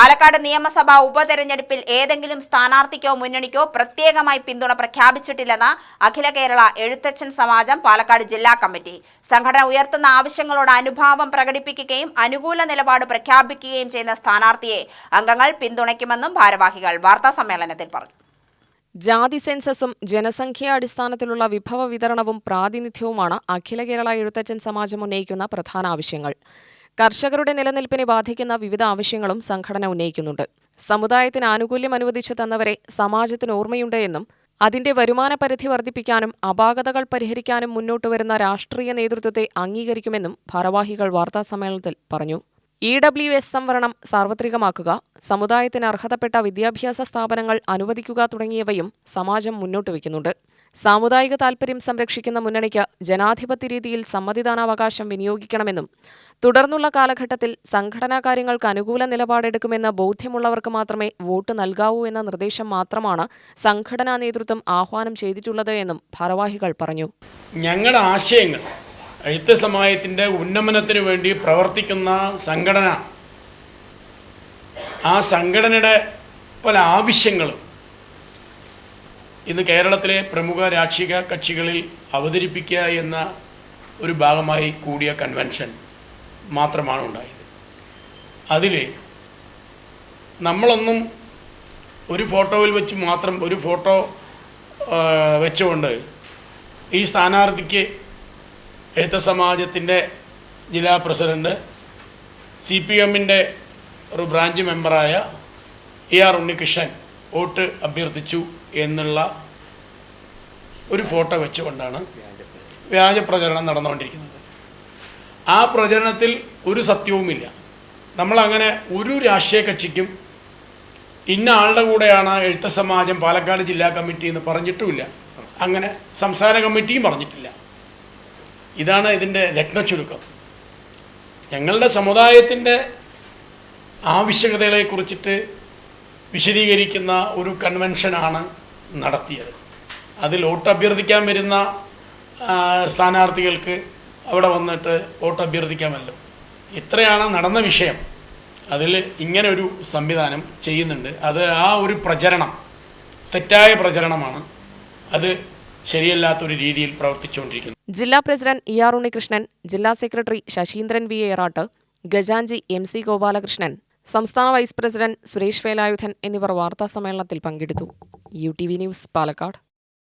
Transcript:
പാലക്കാട് നിയമസഭാ ഉപതെരഞ്ഞെടുപ്പിൽ ഏതെങ്കിലും സ്ഥാനാർത്ഥിക്കോ മുന്നണിക്കോ പ്രത്യേകമായി പിന്തുണ പ്രഖ്യാപിച്ചിട്ടില്ലെന്ന് അഖില കേരള എഴുത്തച്ഛൻ സമാജം പാലക്കാട് ജില്ലാ കമ്മിറ്റി. സംഘടന ഉയർത്തുന്ന ആവശ്യങ്ങളോട് അനുഭാവം പ്രകടിപ്പിക്കുകയും അനുകൂല നിലപാട് പ്രഖ്യാപിക്കുകയും ചെയ്യുന്ന സ്ഥാനാർത്ഥിയെ അംഗങ്ങൾ പിന്തുണയ്ക്കുമെന്നും ഭാരവാഹികൾ വാർത്താ സമ്മേളനത്തിൽ പറഞ്ഞു. ജാതി സെൻസസും ജനസംഖ്യാടിസ്ഥാനത്തിലുള്ള വിഭവ വിതരണവും പ്രാതിനിധ്യവുമാണ് അഖില കേരള എഴുത്തച്ഛൻ സമാജം ഉന്നയിക്കുന്ന പ്രധാന ആവശ്യങ്ങൾ. കർഷകരുടെ നിലനിൽപ്പിനെ ബാധിക്കുന്ന വിവിധ ആവശ്യങ്ങളും സംഘടന ഉന്നയിക്കുന്നുണ്ട്. സമുദായത്തിന് ആനുകൂല്യം അനുവദിച്ചു തന്നവരെ സമാജത്തിന് ഓർമ്മയുണ്ട് എന്നും അതിന്റെ വരുമാന പരിധി വർദ്ധിപ്പിക്കാനും അപാകതകൾ പരിഹരിക്കാനും മുന്നോട്ട് വരുന്ന രാഷ്ട്രീയ നേതൃത്വത്തെ അംഗീകരിക്കുമെന്നും ഭാരവാഹികൾ വാർത്താസമ്മേളനത്തിൽ പറഞ്ഞു. ഇ ഡബ്ല്യു എസ് സംവരണം സാർവത്രികമാക്കുക സമുദായത്തിന് അർഹതപ്പെട്ട വിദ്യാഭ്യാസ സ്ഥാപനങ്ങൾ അനുവദിക്കുക തുടങ്ങിയവയും സമാജം മുന്നോട്ട് വയ്ക്കുന്നുണ്ട്. സാമുദായിക താൽപര്യം സംരക്ഷിക്കുന്ന മുന്നണിക്ക് ജനാധിപത്യ രീതിയിൽ സമ്മതിദാനാവകാശം വിനിയോഗിക്കണമെന്നും തുടർന്നുള്ള കാലഘട്ടത്തിൽ സംഘടനാ കാര്യങ്ങൾക്ക് അനുകൂല നിലപാടെടുക്കുമെന്ന ബോധ്യമുള്ളവർക്ക് മാത്രമേ വോട്ട് നൽകാവൂ എന്ന നിർദ്ദേശം മാത്രമാണ് സംഘടനാ നേതൃത്വം ആഹ്വാനം ചെയ്തിട്ടുള്ളത് എന്നും ഭാരവാഹികൾ പറഞ്ഞു. ഞങ്ങളുടെ ആശയങ്ങൾ എഴുത്ത് ഉന്നമനത്തിന് വേണ്ടി പ്രവർത്തിക്കുന്ന സംഘടന ആ സംഘടനയുടെ പല ആവശ്യങ്ങളും ഇന്ന് കേരളത്തിലെ പ്രമുഖ രാഷ്ട്രീയ കക്ഷികളിൽ അവതരിപ്പിക്കുക എന്ന ഒരു ഭാഗമായി കൂടിയ കൺവെൻഷൻ മാത്രമാണ് ഉണ്ടായത്. അതിൽ നമ്മളൊന്നും ഒരു ഫോട്ടോയിൽ വെച്ച് മാത്രം ഒരു ഫോട്ടോ വെച്ചുകൊണ്ട് ഈ സ്ഥാനാർത്ഥിക്ക് എഴുത്ത സമാജത്തിന്റെ ജില്ലാ പ്രസിഡന്റ് സി പി എമ്മിന്റെ ഒരു ബ്രാഞ്ച് മെമ്പറായ എ ആർ ഉണ്ണികൃഷ്ണൻ വോട്ട് അഭ്യർത്ഥിച്ചു എന്നുള്ള ഒരു ഫോട്ടോ വെച്ചുകൊണ്ടാണ് വ്യാജ പ്രചരണം നടന്നുകൊണ്ടിരിക്കുന്നത്. ആ പ്രചരണത്തിൽ ഒരു സത്യവുമില്ല. നമ്മളങ്ങനെ ഒരു രാഷ്ട്രീയ കക്ഷിക്കും ഇന്ന ആളുടെ കൂടെയാണ് എഴുത്ത സമാജം പാലക്കാട് ജില്ലാ കമ്മിറ്റി എന്ന് പറഞ്ഞിട്ടുമില്ല. അങ്ങനെ സംസ്ഥാന കമ്മിറ്റിയും പറഞ്ഞിട്ടില്ല. ഇതാണ് ഇതിന്റെ രത്നച്ചുരുക്കം. ഞങ്ങളുടെ സമുദായത്തിന്റെ ആവശ്യകതകളെ കുറിച്ചിട്ട് വിശദീകരിക്കുന്ന ഒരു കൺവെൻഷനാണ് നടത്തിയത്. അതിൽ വോട്ട് അഭ്യർത്ഥിക്കാൻ വരുന്ന സ്ഥാനാർത്ഥികൾക്ക് അവിടെ വന്നിട്ട് വോട്ട് അഭ്യർത്ഥിക്കാമല്ലോ ഇത്രയാണ് നടന്ന വിഷയം. അതിൽ ഇങ്ങനെ ഒരു സംവിധാനം ചെയ്യുന്നുണ്ട്. അത് ആ ഒരു പ്രചരണം തെറ്റായ പ്രചരണമാണ്. അത് ശരിയല്ലാത്തൊരു രീതിയിൽ പ്രവർത്തിച്ചുകൊണ്ടിരിക്കുന്നു. ജില്ലാ പ്രസിഡന്റ് ഇ ആർ ഉണ്ണികൃഷ്ണൻ ജില്ലാ സെക്രട്ടറി ശശീന്ദ്രൻ വി ഏറാട്ട് ഗജാഞ്ചി എം സി ഗോപാലകൃഷ്ണൻ സംസ്ഥാന വൈസ് പ്രസിഡന്റ് സുരേഷ് വേലായുധൻ എന്നിവർ വാർത്താസമ്മേളനത്തിൽ പങ്കെടുത്തു. U T V news Palakkad.